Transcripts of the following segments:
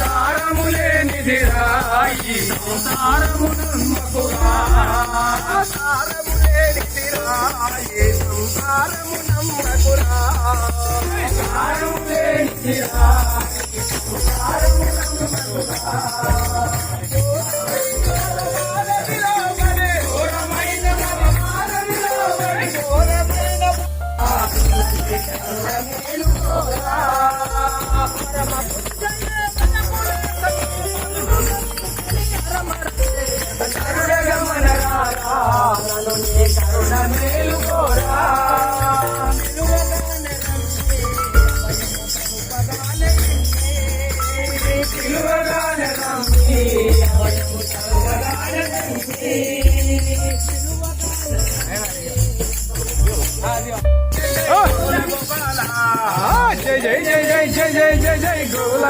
సారము లేనిదిరా ఈ సంసారము నమ్మకురా సారము లేనిదిరా ఈ సంసారము నమ్మకురా సారము లేనిదిరా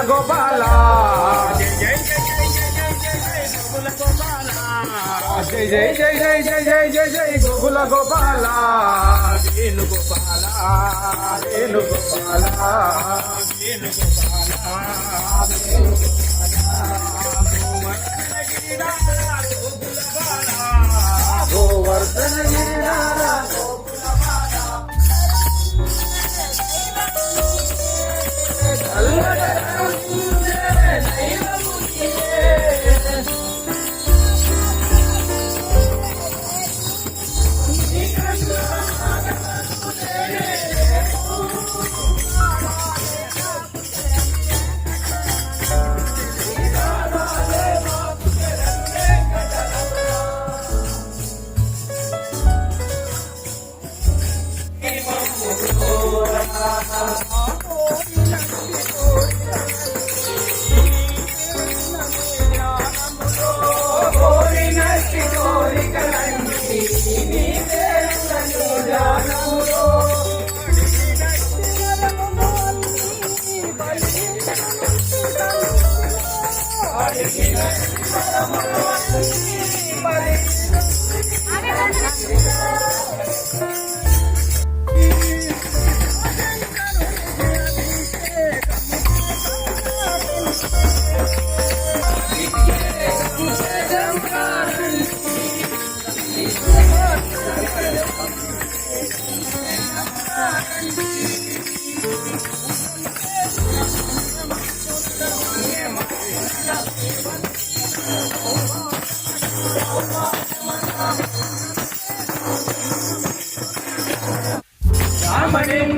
గోపాల జై జై జై జై జై జై జై జై గోకుల గోపాల వేణు గోపాల వేణు గోపాల వేణు గోపాల Amen.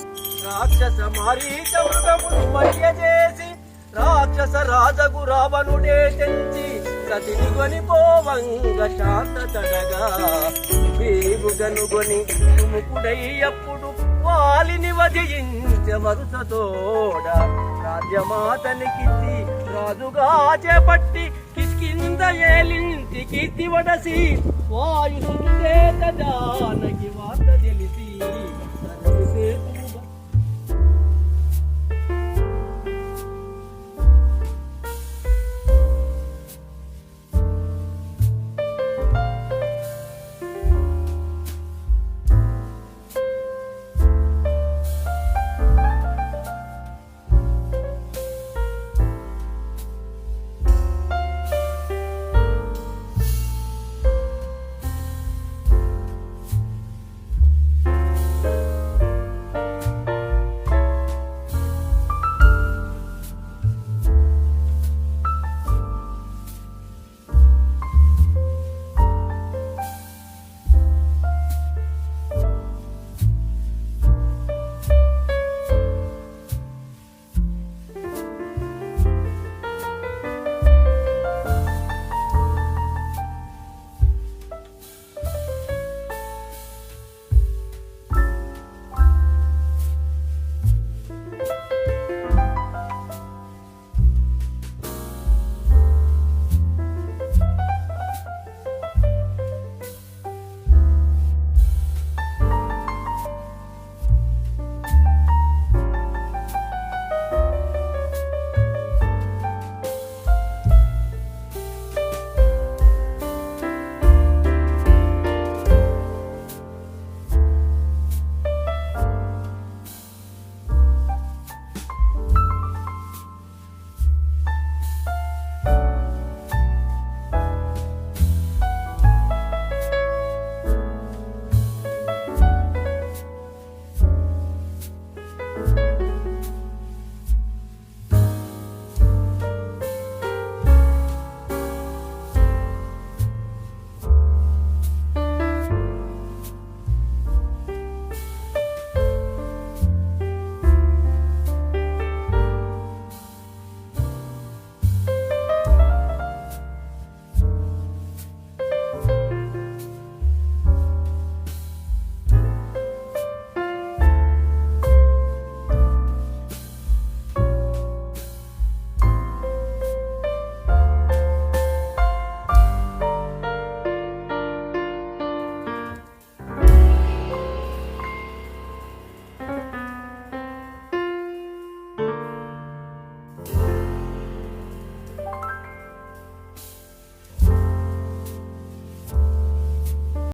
రాక్షస మారీచ మృగమును మధ్య చేసి రాక్షస రాజగు రావణుడే తెంచి సతిని కొని పోవంగ శాంతతడగా వేగుగనుగొని సుముకుడై అప్పుడు వాలిని వధించ వరుసతోడ రాజ్యమాతనికిచ్చి రాజుగా చేపట్టి కిష్కింద ఏలింటి కీర్తి వడసి వాయుసు జానకి వార్త